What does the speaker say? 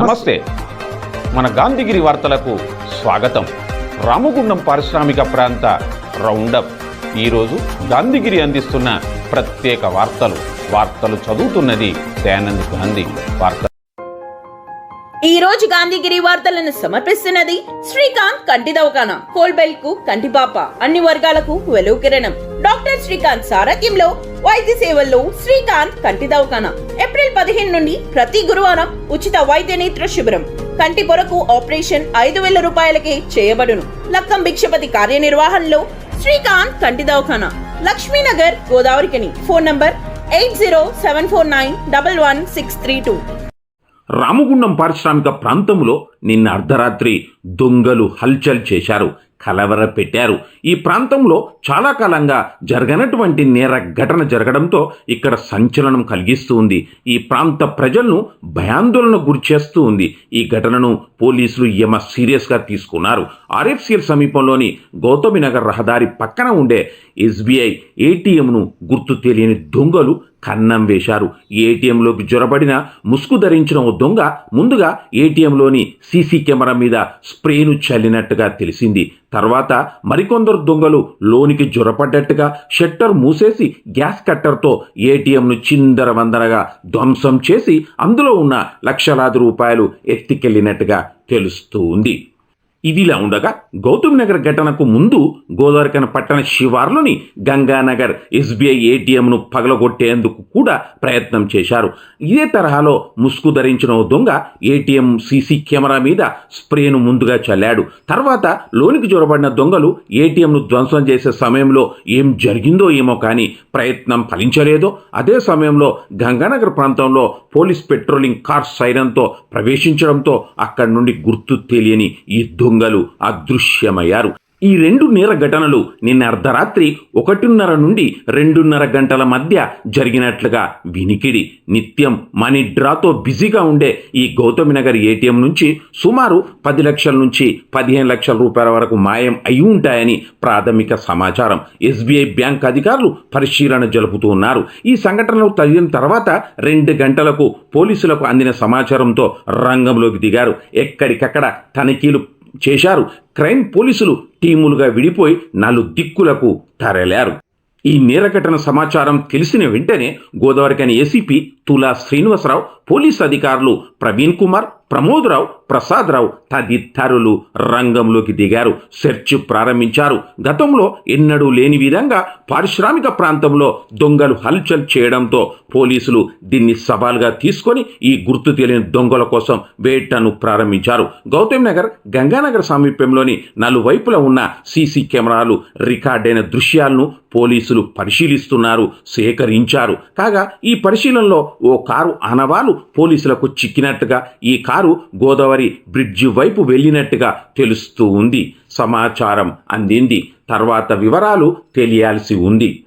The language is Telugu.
నమస్తే. మన గాంధీగిరి వార్తలకు స్వాగతం. రామగుండం పారిశ్రామిక ప్రాంత రౌండప్. ఈరోజు గాంధీగిరి అందిస్తున్న ప్రత్యేక వార్తలు. వార్తలు చదువుతున్నది దయానంద్ గాంధీ. వార్త ఈ రోజు గాంధీగిరి వార్తలను సమర్పిస్తున్నది శ్రీకాంత్ కంటి దవకాన కోల్బెల్కు కంటిపాప అన్ని వర్గాలకు వెలువ కిరణం. డాక్టర్ శ్రీకాంత్ సారథ్యంలో వైద్య సేవల్లో శ్రీకాంత్ కంటి దవాఖాన ఏప్రిల్ పదిహేను నుండి ప్రతి గురువారం ఉచిత వైద్య నేత్ర శిబిరం. కంటి పొరకు ఆపరేషన్ ఐదు వేల రూపాయలకే చేయబడును. లక్కం భిక్షపతి కార్యనిర్వహణలో శ్రీకాంత్ కంటి దవాఖాన Laxminagar Godavarikhani. Phone number eight zero seven four nine double one six three two. Ramagundam పారిశ్రామిక ప్రాంతంలో నిన్న అర్ధరాత్రి దొంగలు హల్చల్ చేశారు. కలవర పెట్టారు. ఈ ప్రాంతంలో చాలా కాలంగా జరగనటువంటి నేర ఘటన జరగడంతో ఇక్కడ సంచలనం కలిగిస్తూ ఉంది. ఈ ప్రాంత ప్రజలను భయాందోళన గురిచేస్తూ ఉంది. ఈ ఘటనను పోలీసులు యమ సీరియస్గా తీసుకున్నారు. ఆర్ఎఫ్సిఎల్ సమీపంలోని గౌతమి నగర్ రహదారి పక్కన ఉండే ఎస్బీఐ ఏటీఎంను గుర్తు తెలియని దొంగలు కన్నం వేశారు. ఏటీఎంలోకి జొరబడిన ముసుగు ధరించిన ఓ దొంగ. ముందుగా ఏటీఎంలోని సీసీ కెమెరా మీద స్ప్రేను చల్లినట్టుగా తెలిసింది. తర్వాత మరికొందరు దొంగలు లోనికి జొరపడ్డట్టుగా షట్టర్ మూసేసి గ్యాస్ కట్టర్తో ఏటీఎంను చిందరవందరగా ధ్వంసం చేసి అందులో ఉన్న లక్షలాది రూపాయలు ఎత్తికెళ్ళినట్టుగా తెలుస్తూ ఉంది. ఇదిలా ఉండగా గౌతమ్ నగర్ ఘటనకు ముందు గోదావరికన పట్టణ శివార్లోని గంగానగర్ ఎస్బీఐ ఏటీఎంను పగలగొట్టేందుకు కూడా ప్రయత్నం చేశారు. ఇదే తరహాలో ముసుగు ధరించిన ఓ దొంగ ఏటీఎం సీసీ కెమెరా మీద స్ప్రేను ముందుగా చల్లాడు. తర్వాత లోనికి చొరబడిన దొంగలు ఏటీఎంను ధ్వంసం చేసే సమయంలో ఏం జరిగిందో ఏమో కానీ ప్రయత్నం ఫలించలేదో అదే సమయంలో గంగానగర్ ప్రాంతంలో పోలీస్ పెట్రోలింగ్ కార్ సైరన్తో ప్రవేశించడంతో అక్కడి నుండి గుర్తు తెలియని ఈ దొంగలు అదృశ్యమయ్యారు. ఈ రెండు నేర ఘటనలు నిన్న అర్ధరాత్రి ఒకటిన్నర నుండి రెండున్నర గంటల మధ్య జరిగినట్లుగా వినికిడి. నిత్యం మనీ డ్రాతో బిజీగా ఉండే ఈ గౌతమినగర్ ఏటీఎం నుంచి సుమారు పది లక్షల నుంచి పదిహేను లక్షల రూపాయల వరకు మాయం అయి ఉంటాయని ప్రాథమిక సమాచారం. ఎస్బీఐ బ్యాంక్ అధికారులు పరిశీలన జరుపుతూ ఉన్నారు. ఈ సంఘటనలు తగిన తర్వాత రెండు గంటలకు పోలీసులకు అందిన సమాచారంతో రంగంలోకి దిగారు. ఎక్కడికక్కడ తనిఖీలు చేశారు. క్రైమ్ పోలీసులు టీములుగా విడిపోయి నాలుగు దిక్కులకు తరలారు. ఈ నేరఘటన సమాచారం తెలిసిన వెంటనే గోదావరికని ఏసీపీ తులా శ్రీనివాసరావు పోలీస్ అధికారులు ప్రవీణ్ కుమార్ ప్రమోద్రావు ప్రసాదరావు తదితరులు రంగంలోకి దిగారు. సెర్చ్ ప్రారంభించారు. గతంలో ఎన్నడూ లేని విధంగా పారిశ్రామిక ప్రాంతంలో దొంగలు హల్చల్ చేయడంతో పోలీసులు దీన్ని సవాల్గా తీసుకొని ఈ గుర్తు తెలియని దొంగల కోసం వేటను ప్రారంభించారు. గౌతమ్ నగర్ గంగానగర్ సమీపంలోని నలువైపులా ఉన్న సీసీ కెమెరాలు రికార్డైన దృశ్యాలను పోలీసులు పరిశీలిస్తున్నారు సేకరించారు. కాగా ఈ పరిశీలనలో ఓ కారు ఆనవాలు పోలీసులకు చిక్కినట్టుగా ఈ కారు గోదావరి బ్రిడ్జి వైపు వెళ్ళినట్టుగా తెలుస్తూ ఉంది. సమాచారం అందింది. తర్వాత వివరాలు తెలియాల్సి ఉంది.